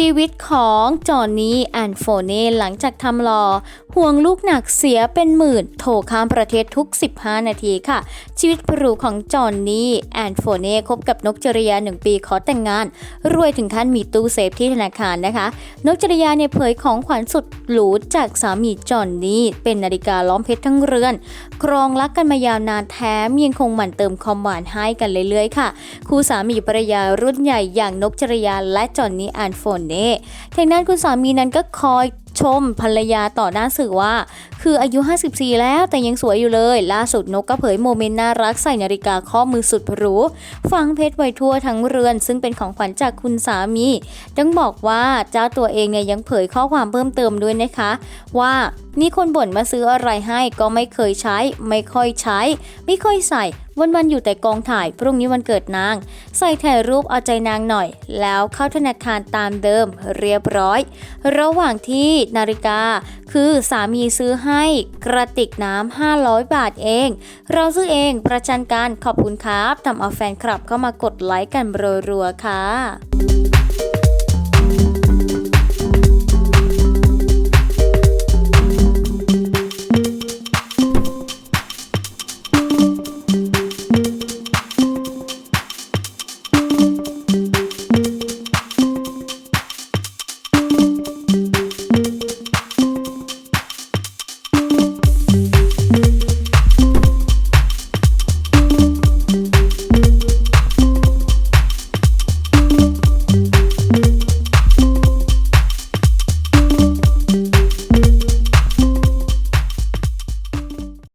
ชีวิตของจอห์นนี่แอนโฟเน่หลังจากทำหลอ ห่วงลูกหนักเสียเป็นหมื่นโทรข้ามประเทศทุก 15 นาทีค่ะ ชีวิตปรูของจอห์นนี่แอนโฟเน่คบกับนกจริยาหนึ่งปีขอแต่งงาน รวยถึงขั้นมีตู้เซฟที่ธนาคารนะคะ นกจริยาเนี่ยเผยของขวัญสุดหรูจากสามีจอห์นนี่เป็นนาฬิกาล้อมเพชรทั้งเรือน ครองรักกันมายาวนานแถมยังคงหมั่นเติมความหวานให้กันเรื่อยๆค่ะ คู่สามีภรรยารุ่นใหญ่อย่างนกจริยาและจอห์นนี่แอนโฟเเด้ทางด้านคุณสามีนั้นก็คอยชมภรรยาต่อหน้าสื่อว่า คืออายุ 54 แล้วแต่ยังสวยอยู่เลย ล่าสุดนกก็เผยโมเมนต์น่ารักใส่นาฬิกาข้อมือสุดหรูฟังเพชรไว้ทั่วทั้งเรือน ซึ่งเป็นของขวัญจากคุณสามีต้องบอกว่าเจ้าตัวเองเนี่ยยังเผยข้อความเพิ่มเติมด้วยนะคะ ว่า มีคนบ่นมาซื้ออะไรให้ก็ไม่เคยใช้ ไม่ค่อยใช้ ไม่ค่อยใส่ วันๆอยู่แต่กองถ่าย พรุ่งนี้วันเกิดนาง ใส่ถ่ายรูปเอาใจนางหน่อย แล้วเข้าธนาคารตามเดิมเรียบร้อย ระหว่างที่นาฬิกา คือสามีซื้อให้กระติกน้ำ500 บาทเอง เราซื้อเองประจันกันขอบคุณครับทำเอาแฟนคลับเข้ามากดไลค์กันรัวๆค่ะ